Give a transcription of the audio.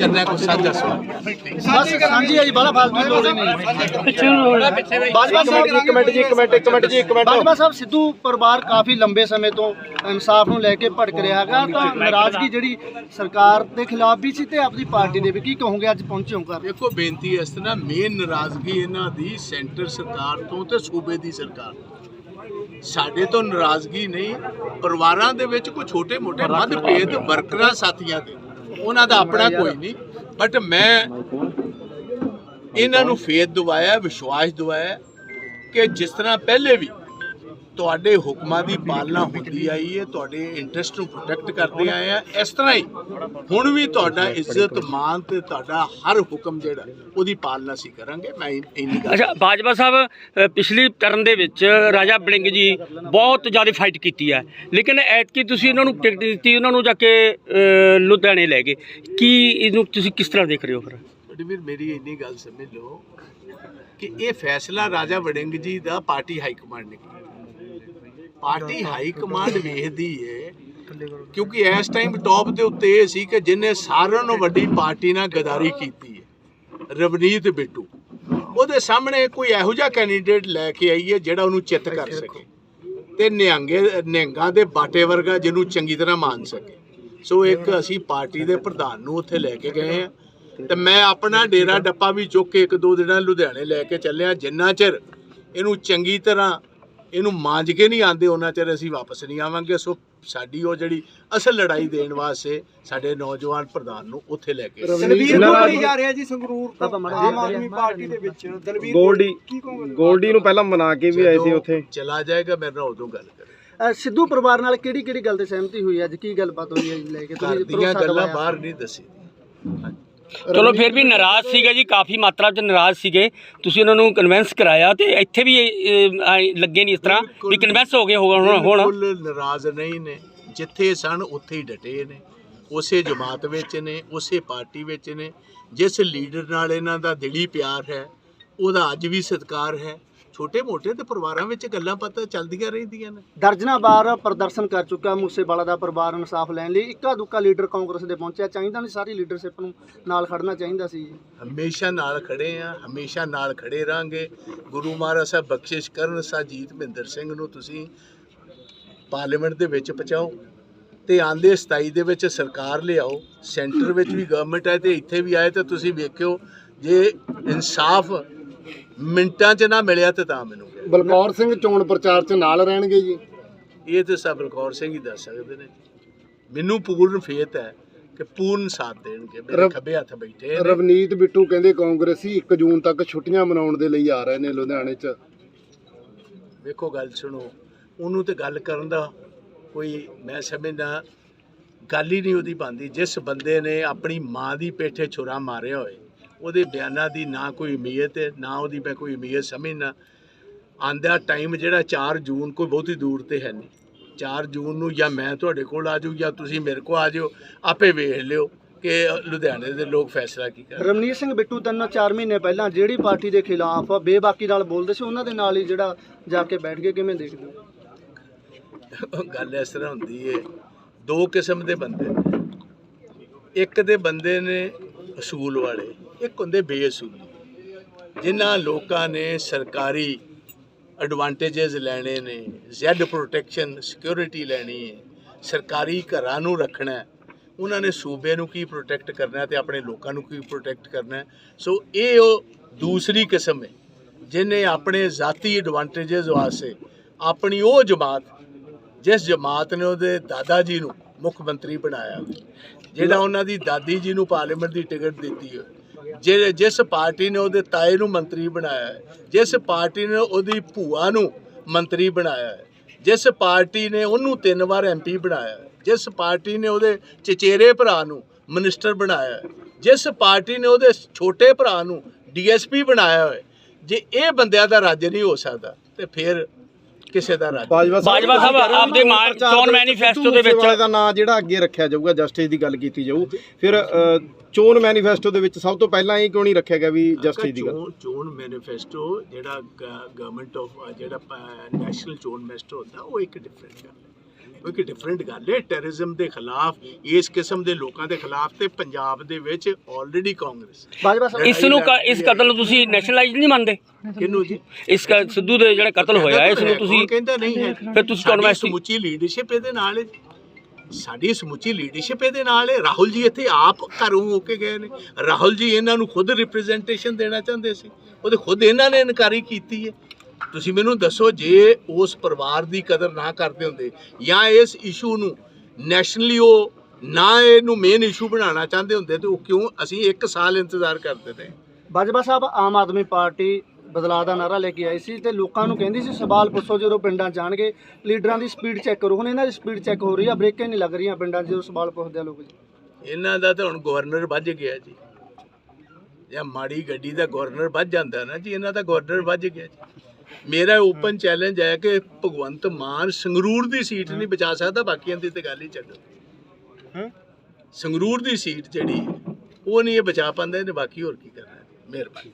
ਕਰਨਾ ਕੋਈ ਸਾਂਝਾ ਸਵਾਲ? ਬਸ ਸਾਂਝੀ ਹੈ ਜੀ ਬੜਾ ਫਾਲਤੂ ਲੋੜ ਹੀ ਨਹੀਂ। ਬਾਜਵਾ ਸਾਹਿਬ ਇੱਕ ਮਿੰਟ ਜੀ ਇੱਕ ਮਿੰਟ ਇੱਕ ਮਿੰਟ ਜੀ ਇੱਕ ਮਿੰਟ। ਬਾਜਵਾ ਸਾਹਿਬ ਸਿੱਧੂ ਪਰਿਵਾਰ ਕਾਫੀ ਲੰਬੇ ਸਮੇਂ ਤੋਂ ਇਨਸਾਫ ਨੂੰ ਲੈ ਕੇ ਭਟਕ ਰਿਹਾ ਹੈਗਾ। ਤਾਂ ਨਾਰਾਜ਼ਗੀ ਜਿਹੜੀ ਸਰਕਾਰ ਦੇ ਖਿਲਾਫ ਵੀ ਸੀ ਤੇ ਆਪਣੀ ਪਾਰਟੀ ਦੇ ਵੀ ਕੀ ਕਹੋਗੇ ਅੱਜ ਪਹੁੰਚੇ ਹੋ ਘਰ? ਦੇਖੋ ਬੇਨਤੀ ਇਸ ਤਰ੍ਹਾਂ ਮੇਨ ਨਾਰਾਜ਼ਗੀ ਇਹਨਾਂ ਦੀ ਸੈਂਟਰ ਸਰਕਾਰ ਤੋਂ ਤੇ ਸੂਬੇ ਦੀ ਸਰਕਾਰ। ਸਾਡੇ ਤੋਂ ਨਾਰਾਜ਼ਗੀ ਨਹੀਂ ਪਰਿਵਾਰਾਂ ਦੇ ਵਿੱਚ ਕੋਈ ਛੋਟੇ-ਮੋਟੇ ਮਤਭੇਦ ਵਰਕਰਾਂ ਸਾਥੀਆਂ ਦੇ। ਉਹਨਾਂ ਦਾ ਆਪਣਾ ਕੋਈ ਨਹੀਂ ਬਟ ਮੈਂ ਇਹਨਾਂ ਨੂੰ ਫੇਥ ਦਵਾਇਆ ਵਿਸ਼ਵਾਸ ਦਵਾਇਆ ਕਿ ਜਿਸ ਤਰ੍ਹਾਂ ਪਹਿਲੇ ਵੀ ਤੁਹਾਡੇ ਹੁਕਮਾਂ ਦੀ ਪਾਲਣਾ ਹੁੰਦੀ ਆਈ ਹੈ ਤੁਹਾਡੇ ਇੰਟਰਸਟ ਨੂੰ ਪ੍ਰੋਟੈਕਟ ਕਰਦੇ ਆਏ ਆ। ਇਸ ਤਰ੍ਹਾਂ ਹੀ ਹੁਣ ਵੀ ਤੁਹਾਡਾ ਇੱਜ਼ਤ ਮਾਨ ਤੇ ਤੁਹਾਡਾ ਹਰ ਹੁਕਮ ਜਿਹੜਾ ਉਹਦੀ ਪਾਲਣਾ ਅਸੀਂ ਕਰਾਂਗੇ। ਮੈਂ ਇਨ- ਗੱਲ ਅੱਛਾ ਬਾਜਵਾ ਸਾਹਿਬ ਪਿਛਲੀ ਟਰਨ ਦੇ ਵਿੱਚ ਰਾਜਾ ਬਲਿੰਗ ਜੀ ਬਹੁਤ ਜ਼ਿਆਦਾ ਫਾਈਟ ਕੀਤੀ ਹੈ। ਲੇਕਿਨ ਐਤਕੀ ਤੁਸੀਂ ਇਹਨਾਂ ਨੂੰ ਟਿਕਟ ਦਿੱਤੀ ਉਹਨਾਂ ਨੂੰ ਜਾ ਕੇ ਲੁਧਿਆਣੇ ਲੈ ਗਏ। ਕੀ ਇਹਨੂੰ ਤੁਸੀਂ ਕਿਸ ਤਰ੍ਹਾਂ ਦੇਖ ਰਹੇ ਹੋ ਫਿਰ? ਵੀਰ ਮੇਰੀ ਇੰਨੀ ਗੱਲ ਸਮਝ ਲਓ ਕਿ ਇਹ ਫੈਸਲਾ ਰਾਜਾ ਵੜਿੰਗ ਜੀ ਦਾ ਪਾਰਟੀ ਹਾਈ ਕਮਾਂਡ ਨੇ ਕੀਤਾ। ਪਾਰਟੀ ਹਾਈ ਕਮਾਂਡ ਵੇਖਦੀ ਏ। ਕਿਉਂਕਿ ਇਸ ਟਾਈਮ ਟੌਪ ਦੇ ਉੱਤੇ ਇਹ ਸੀ ਕਿ ਜਿਨੇ ਸਾਰਿਆਂ ਨੂੰ ਵੱਡੀ ਪਾਰਟੀ ਨਾਲ ਗਦਾਰੀ ਕੀਤੀ ਹੈ ਰਵਨੀਤ ਬਿੱਟੂ। ਉਹਦੇ ਸਾਹਮਣੇ ਕੋਈ ਇਹੋ ਜਿਹਾ ਕੈਂਡੀਡੇਟ ਲੈ ਕੇ ਆਈ ਹੈ ਜਿਹੜਾ ਉਹਨੂੰ ਚਿੱਤ ਕਰ ਸਕੇ। ਤੇ ਨਿਹੰਗੇ ਨਿਹੰਗਾਂ ਦੇ ਬਾਟੇ ਵਰਗਾ ਜਿਹਨੂੰ ਚੰਗੀ ਤਰ੍ਹਾਂ ਮੰਨ ਸਕੇ। ਸੋ ਇੱਕ ਅਸੀਂ ਪਾਰਟੀ ਦੇ ਪ੍ਰਧਾਨ ਨੂੰ ਉੱਥੇ ਲੈ ਕੇ ਗਏ ਆ। ਤੇ ਮੈਂ ਆਪਣਾ ਡੇਰਾ ਡੱਪਾ ਵੀ ਚੁੱਕ ਕੇ ਇੱਕ ਦੋ ਦਿਨਾਂ ਲੁਧਿਆਣੇ ਲੈ ਕੇ ਚੱਲਿਆ ਜਿੰਨਾ ਚਿਰ ਇਹਨੂੰ ਚੰਗੀ ਤਰ੍ਹਾਂ ਇਹਨੂੰ ਮਾਂਜ ਕੇ ਨਹੀਂ ਆਂਦੇ ਉਹਨਾਂ ਚਿਰ ਅਸੀਂ ਵਾਪਸ ਨਹੀਂ ਆਵਾਂਗੇ। ਸੋ ਸਾਡੀ ਉਹ ਜਿਹੜੀ ਅਸਲ ਲੜਾਈ ਦੇਣ ਵਾਸਤੇ ਸਾਡੇ ਨੌਜਵਾਨ ਪ੍ਰਧਾਨ ਨੂੰ ਉੱਥੇ ਲੈ ਕੇ ਦਲਵੀਰ ਨੂੰ ਕਰੀ ਜਾ ਰਿਹਾ ਜੀ ਸੰਗਰੂਰ ਤੋਂ ਆਮ ਆਦਮੀ ਪਾਰਟੀ ਦੇ ਵਿੱਚ। ਦਲਵੀਰ ਗੋਲਡੀ ਨੂੰ ਪਹਿਲਾਂ ਮਨਾ ਕੇ ਵੀ ਆਏ ਸੀ ਉੱਥੇ। ਚਲਾ ਜਾਏਗਾ ਮੇਰੇ ਨਾਲ ਉਦੋਂ ਗੱਲ ਕਰੇ। ਸਿੱਧੂ ਪਰਿਵਾਰ ਨਾਲ ਕਿਹੜੀ ਕਿਹੜੀ ਗੱਲ ਤੇ ਸਹਿਮਤੀ ਹੋਈ? ਅੱਜ ਕੀ ਗੱਲਬਾਤ ਹੋਈ ਹੈ ਲੈ ਕੇ? ਦੀਆਂ ਭਰੋਸਾ ਗੱਲਾਂ? ਬਾਹਰ ਨਹੀਂ ਦੱਸੀ। ਚਲੋ ਫਿਰ ਵੀ ਨਾਰਾਜ਼ ਸੀਗਾ ਜੀ ਕਾਫੀ ਮਾਤਰਾ 'ਚ ਨਾਰਾਜ਼ ਸੀਗੇ। ਤੁਸੀਂ ਉਹਨਾਂ ਨੂੰ ਕਨਵਿੰਸ ਕਰਾਇਆ ਤੇ ਇੱਥੇ ਵੀ ਇਹ, ਆਏ ਲੱਗੇ ਨਹੀਂ ਇਸ ਤਰ੍ਹਾਂ ਵੀ ਕਨਵਿੰਸ ਹੋ ਗਏ ਹੋਣ ਹੁਣ। ਬਿਲਕੁਲ ਨਾਰਾਜ਼ ਨਹੀਂ ਨੇ। ਜਿੱਥੇ ਸਨ ਉੱਥੇ ਹੀ ਡਟੇ ਨੇ। ਉਸੇ ਜਮਾਤ ਵਿੱਚ ਨੇ ਉਸੇ ਪਾਰਟੀ ਵਿੱਚ ਨੇ। ਜਿਸ ਲੀਡਰ ਨਾਲ ਇਹਨਾਂ ਦਾ ਦਿਲੀ ਪਿਆਰ ਹੈ ਉਹਦਾ ਅੱਜ ਵੀ ਸਤਿਕਾਰ ਹੈ। ਛੋਟੇ ਮੋਟੇ ਤੇ ਪਰਿਵਾਰਾਂ ਵਿੱਚ ਗੱਲਾਂ ਪਤਾ ਚੱਲਦੀਆਂ ਰਹਿੰਦੀਆਂ ਨੇ। ਦਰਜਨਾ ਵਾਰ ਪ੍ਰਦਰਸ਼ਨ ਕਰ ਚੁੱਕਾ ਮੂਸੇਵਾਲਾ ਦਾ ਪਰਿਵਾਰ ਇਨਸਾਫ ਲੈਣ ਲਈ। ਇੱਕਾ ਦੁੱਕਾ ਲੀਡਰ ਕਾਂਗਰਸ ਦੇ ਪਹੁੰਚਿਆ। ਚਾਹੀਦਾ ਨਹੀਂ ਸਾਰੀ ਲੀਡਰਸ਼ਿਪ ਨੂੰ ਨਾਲ ਖੜਨਾ ਚਾਹੀਦਾ ਸੀ ਹਮੇਸ਼ਾ ਨਾਲ ਖੜੇ ਆ ਹਮੇਸ਼ਾ ਨਾਲ ਖੜੇ ਰਾਂਗੇ ਗੁਰੂ ਮਹਾਰਾਜ ਸਾਹਿਬ ਬਖਸ਼ਿਸ਼ ਕਰਨ ਸਾਜੀਤ ਮਹਿੰਦਰ ਸਿੰਘ ਨੂੰ ਤੁਸੀਂ ਪਾਰਲੀਮੈਂਟ ਦੇ ਵਿੱਚ ਪਹੁੰਚਾਓ ਤੇ ਆਂਦੇ 27 ਦੇ ਵਿੱਚ ਸਰਕਾਰ ਲਿਆਓ। ਸੈਂਟਰ ਵਿੱਚ ਵੀ ਗਵਰਨਮੈਂਟ ਹੈ ਤੇ ਇੱਥੇ ਵੀ ਆਏ ਤੇ ਤੁਸੀਂ ਵੇਖਿਓ ਜੇ ਇਨਸਾਫ ਮਿੰਟਾਂ 'ਚ ਨਾ ਮਿਲਿਆ ਤੇ ਤਾਂ ਮੈਨੂੰ ਕਹਿ। ਬਲਕੌਰ ਸਿੰਘ ਚੋਣ ਪ੍ਰਚਾਰ 'ਚ ਨਾਲ ਰਹਿਣਗੇ ਜੀ? ਇਹ ਤੇ ਸਭ ਬਲਕੌਰ ਸਿੰਘ ਹੀ ਦੱਸ ਸਕਦੇ ਨੇ। ਮੈਨੂੰ ਪੂਰਨ ਫੇਤ ਹੈ ਕਿ ਪੂਰਨ ਸਾਥ ਦੇਣਗੇ। ਮੇਰੇ ਰਵ- ਖੱਬੇ ਹੱਥ ਬੈਠੇ ਨੇ। ਰਵਨੀਤ ਬਿੱਟੂ ਕਹਿੰਦੇ ਕਾਂਗਰਸੀ 1 ਜੂਨ ਤੱਕ ਛੁੱਟੀਆਂ ਮਨਾਉਣ ਦੇ ਲਈ ਆ ਰਹੇ ਨੇ ਲੁਧਿਆਣੇ 'ਚ। ਵੇਖੋ ਗੱਲ ਸੁਣੋ ਉਹਨੂੰ ਤੇ ਗੱਲ ਕਰਨ ਦਾ ਕੋਈ ਮੈਂ ਸਮਝਦਾ ਗੱਲ ਹੀ ਨਹੀਂ ਉਹਦੀ ਬੰਦੀ ਜਿਸ ਬੰਦੇ ਨੇ ਆਪਣੀ ਮਾਂ ਦੀ ਪੇਠੇ ਛੁਰਾ ਮਾਰਿਆ ਹੋਏ ਉਹਦੇ ਬਿਆਨਾਂ ਦੀ ਨਾ ਕੋਈ ਉਮੀਦ ਹੈ ਨਾ ਉਹਦੀ ਮੈਂ ਕੋਈ ਉਮੀਦ ਸਮਝਣਾ ਆਂਦਾ ਟਾਈਮ ਜਿਹੜਾ 4 ਜੂਨ ਕੋਈ ਬਹੁਤੀ ਦੂਰ ਤੇ ਹੈ ਨਹੀਂ। 4 ਜੂਨ ਨੂੰ ਜਾਂ ਮੈਂ ਤੁਹਾਡੇ ਕੋਲ ਆ ਜਾਊ ਜਾਂ ਤੁਸੀਂ ਮੇਰੇ ਕੋਲ ਆ ਜਾਓ ਆਪੇ ਵੇਖ ਲਿਓ ਕਿ ਲੁਧਿਆਣੇ ਦੇ ਲੋਕ ਫੈਸਲਾ ਕੀ ਕਰ ਰਮਨੀਤ ਸਿੰਘ ਬਿੱਟੂ ਤਿੰਨ ਚਾਰ ਮਹੀਨੇ ਪਹਿਲਾਂ ਜਿਹੜੀ ਪਾਰਟੀ ਦੇ ਖਿਲਾਫ ਬੇਬਾਕੀ ਨਾਲ ਬੋਲਦੇ ਸੀ ਉਹਨਾਂ ਦੇ ਨਾਲ ਹੀ ਜਿਹੜਾ ਜਾ ਕੇ ਬੈਠ ਕੇ ਕਿਵੇਂ ਦੇਖਦੇ ਹੋ? ਗੱਲ ਇਸ ਤਰ੍ਹਾਂ ਹੁੰਦੀ ਏ ਦੋ ਕਿਸਮ ਦੇ ਬੰਦੇ ਇੱਕ ਦੇ ਬੰਦੇ ਨੇ ਅਸੂਲ ਵਾਲੇ ਇੱਕ ਹੁੰਦੇ ਬੇਅਸੂਲੀ, ਜਿਨ੍ਹਾਂ ਲੋਕਾਂ ਨੇ ਸਰਕਾਰੀ ਐਡਵਾਂਟੇजेस ਲੈਣੇ ਨੇ ਜ਼ੈਡ ਪ੍ਰੋਟੈਕਸ਼ਨ ਸਿਕਿਉਰਿਟੀ ਲੈਣੀ ਹੈ, ਸਰਕਾਰੀ ਘਰਾਂ ਨੂੰ ਰੱਖਣਾ ਉਹਨਾਂ ਨੇ ਸੂਬੇ ਨੂੰ ਕੀ ਪ੍ਰੋਟੈਕਟ ਕਰਨਾ ਤੇ ਆਪਣੇ ਲੋਕਾਂ ਨੂੰ ਕੀ ਪ੍ਰੋਟੈਕਟ ਕਰਨਾ ਸੋ ਇਹ ਉਹ ਦੂਸਰੀ ਕਿਸਮ ਹੈ ਜਿਨੇ ਆਪਣੇ ਜ਼ਾਤੀ ਐਡਵਾਂਟੇजेस ਵਾਸਤੇ ਆਪਣੀ ਉਹ ਜਮਾਤ, ਜਿਸ ਜਮਾਤ ਨੇ ਉਹਦੇ ਦਾਦਾ ਜੀ ਨੂੰ ਮੁੱਖ ਮੰਤਰੀ ਬਣਾਇਆ। ਜਿਹੜਾ ਉਹਨਾਂ ਦੀ ਦਾਦੀ ਜੀ ਨੂੰ ਪਾਰਲੀਮੈਂਟ ਦੀ ਟਿਕਟ ਦਿੱਤੀ ਹੋਈ। ਜਿਹੜੇ ਜਿਸ ਪਾਰਟੀ ਨੇ ਉਹਦੇ ਤਾਏ ਨੂੰ ਮੰਤਰੀ ਬਣਾਇਆ ਹੈ, ਜਿਸ ਪਾਰਟੀ ਨੇ ਉਹਦੀ ਭੂਆ ਨੂੰ ਮੰਤਰੀ ਬਣਾਇਆ ਹੈ, ਜਿਸ ਪਾਰਟੀ ਨੇ ਉਹਨੂੰ ਤਿੰਨ ਵਾਰ ਐਮਪੀ ਬਣਾਇਆ ਹੈ, ਜਿਸ ਪਾਰਟੀ ਨੇ ਉਹਦੇ ਚਚੇਰੇ ਭਰਾ ਨੂੰ ਮਿਨਿਸਟਰ ਬਣਾਇਆ ਹੈ, ਜਿਸ ਪਾਰਟੀ ਨੇ ਉਹਦੇ ਛੋਟੇ ਭਰਾ ਨੂੰ ਡੀਐਸਪੀ ਬਣਾਇਆ ਹੋਇਆ ਜੇ ਇਹ ਬੰਦਿਆਂ ਦਾ ਰਾਜ ਨਹੀਂ ਹੋ ਸਕਦਾ, ਤੇ ਫਿਰ ਕਿਸੇ ਦਾ ਰਾਜ। ਬਾਜਵਾ ਬਾਜਵਾ ਸਾਹਿਬ ਆਪਦੇ ਮਾਂ- ਪ੍ਰਚਾਰ ਚੋਣ ਮੈਨੀਫੈਸਟੋ ਦੇ ਵਿੱਚ- ਦਾ ਨਾਂ ਜਿਹੜਾ ਅੱਗੇ ਰੱਖਿਆ ਜਾਊਗਾ ਜਸਟਿਸ ਦੀ ਗੱਲ ਕੀਤੀ ਜਾਊ। ਫਿਰ ਚੋਣ ਮੈਨੀਫੈਸਟੋ ਦੇ ਵਿੱਚ ਸਭ ਤੋਂ ਪਹਿਲਾਂ ਇਹ ਕਿਉਂ ਨਹੀਂ ਰੱਖਿਆ ਗਿਆ ਵੀ ਜਸਟਿਸ ਦੀ ਗੱਲ? ਚੋਣ ਚੋਣ ਮੈਨੀਫੈਸਟੋ ਜਿਹੜਾ ਗਵਰਨਮੈਂਟ ਆਫ ਜਿਹੜਾ ਨੈਸ਼ਨਲ ਚੋਣ ਮੈਨੀਫੈਸਟੋ ਹੁੰਦਾ ਉਹ ਇੱਕ ਡਿਫਰੈਂਟ ਗੱਲ ਹੈ। ਉਹ ਇੱਕ ਡਿਫਰੈਂਟ ਗੱਲ ਹੈ ਟੈਰਰਿਜ਼ਮ ਦੇ ਖਿਲਾਫ ਇਸ ਕਿਸਮ ਦੇ ਲੋਕਾਂ ਦੇ ਖਿਲਾਫ ਤੇ ਪੰਜਾਬ ਦੇ ਵਿੱਚ ਆਲਰੇਡੀ ਕਾਂਗਰਸ ਇਸ ਨੂੰ ਕ- ਇਸ ਕਤਲ ਨੂੰ ਤੁਸੀਂ ਨੈਸ਼ਨਲਾਈਜ਼ ਨਹੀਂ ਮੰਨਦੇ? ਕਿਹਨੂੰ ਜੀ? ਇਸ ਕ- ਸਿੱਧੂ ਦੇ ਜਿਹੜਾ ਕਤਲ ਹੋਇਆ ਇਸ ਨੂੰ ਤੁਸੀਂ ਕਹਿੰਦਾ ਨਹੀਂ ਹੈ। ਫਿਰ ਤੁਸੀਂ ਸਾਡੀ ਕਨਵੈਸਟੀ ਸਮੁੱਚੀ ਲੀਡਰਸ਼ਿਪ ਇਹਦੇ ਨਾਲ ਹੈ ਸਾਡੀ ਸਮੁੱਚੀ ਲੀਡਰਸ਼ਿਪ ਇਹਦੇ ਨਾਲ ਹੈ। ਰਾਹੁਲ ਜੀ ਇੱਥੇ ਆਪ ਘਰੋਂ ਹੋ ਕੇ ਗਏ ਨੇ। ਰਾਹੁਲ ਜੀ ਇਹਨਾਂ ਨੂੰ ਖੁਦ ਰਿਪਰੈਜ਼ੈਂਟੇਸ਼ਨ ਦੇਣਾ ਚਾਹੁੰਦੇ ਸੀ। ਉਹਦੇ ਖੁਦ ਇਹਨਾਂ ਨੇ ਇਨਕਾਰੀ ਕੀਤੀ ਹੈ। ਤੁਸੀਂ ਮੈਨੂੰ ਦੱਸੋ ਜੇ ਉਸ ਪਰਿਵਾਰ ਦੀ ਕਦਰ ਨਾ ਕਰਦੇ ਹੁੰਦੇ ਜਾਂ ਇਸ ਇਸ਼ੂ ਨੂੰ ਨੈਸ਼ਨਲੀ ਉਹ ਨਾ ਇਹਨੂੰ ਮੇਨ ਇਸ਼ੂ ਬਣਾਉਣਾ ਚਾਹੁੰਦੇ ਹੁੰਦੇ ਤੇ ਉਹ ਕਿਉਂ ਅਸੀਂ 1 ਸਾਲ ਇੰਤਜ਼ਾਰ ਕਰਦੇ ਰਹੇ? ਬਾਜਵਾ ਸਾਹਿਬ ਆਮ ਆਦਮੀ ਪਾਰਟੀ ਬਦਲਾਅ ਦਾ ਨਾਰਾ ਲੈ ਕੇ ਆਈ ਸੀ ਤੇ ਲੋਕਾਂ ਨੂੰ ਕਹਿੰਦੀ ਸੀ ਸਵਾਲ ਪੁੱਛੋ ਜਦੋਂ ਪਿੰਡਾਂ ਜਾਣਗੇ ਲੀਡਰਾਂ ਦੀ ਸਪੀਡ ਚੈੱਕ ਕਰੋ। ਹੁਣ ਇਹਨਾਂ ਦੀ ਸਪੀਡ ਚੈੱਕ ਹੋ ਰਹੀ ਆ ਬ੍ਰੇਕਾਂ ਨਹੀਂ ਲੱਗ ਰਹੀਆਂ ਪਿੰਡਾਂ ਜਦੋਂ ਸਵਾਲ ਪੁੱਛਦੇ ਆ ਲੋਕ ਜੀ। ਇਹਨਾਂ ਦਾ ਤਾਂ ਹੁਣ ਗਵਰਨਰ ਵੱਜ ਗਿਆ ਜੀ। ਜਾਂ ਮਾੜੀ ਗੱਡੀ ਦਾ ਗਵਰਨਰ ਵੱਜ ਜਾਂਦਾ ਨਾ ਜੀ ਇਹਨਾਂ ਦਾ ਗਵਰਨਰ ਵੱਜ ਗਿਆ ਜੀ। ਮੇਰਾ ਓਪਨ ਚੈਲੰਜ ਹੈ ਕਿ ਭਗਵੰਤ ਮਾਨ ਸੰਗਰੂਰ ਦੀ ਸੀਟ ਨਹੀਂ ਬਚਾ ਸਕਦਾ ਬਾਕੀਆਂ ਦੀ ਤੇ ਗੱਲ ਹੀ ਛੱਡੋ। ਸੰਗਰੂਰ ਦੀ ਸੀਟ ਜਿਹੜੀ ਉਹ ਨਹੀਂ ਇਹ ਬਚਾ ਪਾਉਂਦੇ ਨੇ ਬਾਕੀ ਹੋਰ ਕੀ ਕਰਨਾ ਮਿਹਰਬਾਨੀ।